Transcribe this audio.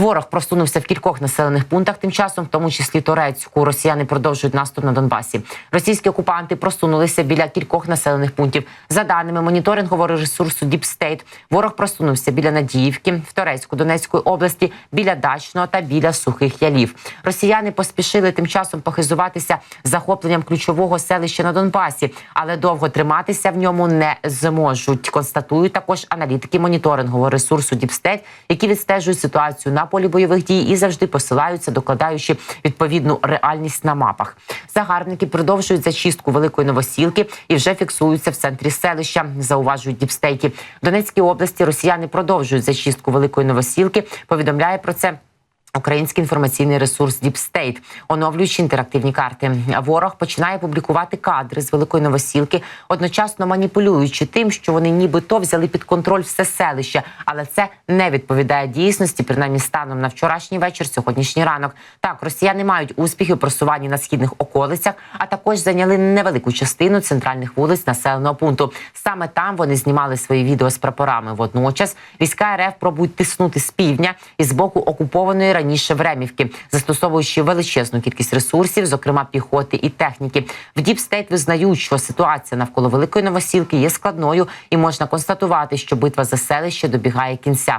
Ворог просунувся в кількох населених пунктах. Тим часом, в тому числі Торецьку, росіяни продовжують наступ на Донбасі. Російські окупанти просунулися біля кількох населених пунктів. За даними моніторингового ресурсу Deep State, ворог просунувся біля Надіївки, в Торецьку, Донецької області, біля Дачного та біля Сухих Ялів. Росіяни поспішили тим часом похизуватися захопленням ключового селища на Донбасі, але довго триматися в ньому не зможуть. Констатують також аналітики моніторингового ресурсу State, які відстежують ситуацію на полі бойових дій і завжди посилаються, докладаючи відповідну реальність на мапах. Загарбники продовжують зачистку великої новосілки і вже фіксуються в центрі селища. Зауважують діпстейки. В Донецькій області росіяни продовжують зачистку великої новосілки. Повідомляє про це. Український інформаційний ресурс Deep State, оновлюючи інтерактивні карти. Ворог починає публікувати кадри з великої новосілки, одночасно маніпулюючи тим, що вони нібито взяли під контроль все селище, але це не відповідає дійсності, принаймні станом на вчорашній вечір, сьогоднішній ранок. Так, росіяни мають успіхи у просуванні на східних околицях, а також зайняли невелику частину центральних вулиць населеного пункту. Саме там вони знімали свої відео з прапорами. Водночас війська РФ пробують тиснути з півдня і з боку окупованої раніше Времівки, застосовуючи величезну кількість ресурсів, зокрема піхоти і техніки. В Діпстейт визнають, що ситуація навколо великої новосілки є складною, і можна констатувати, що битва за селище добігає кінця.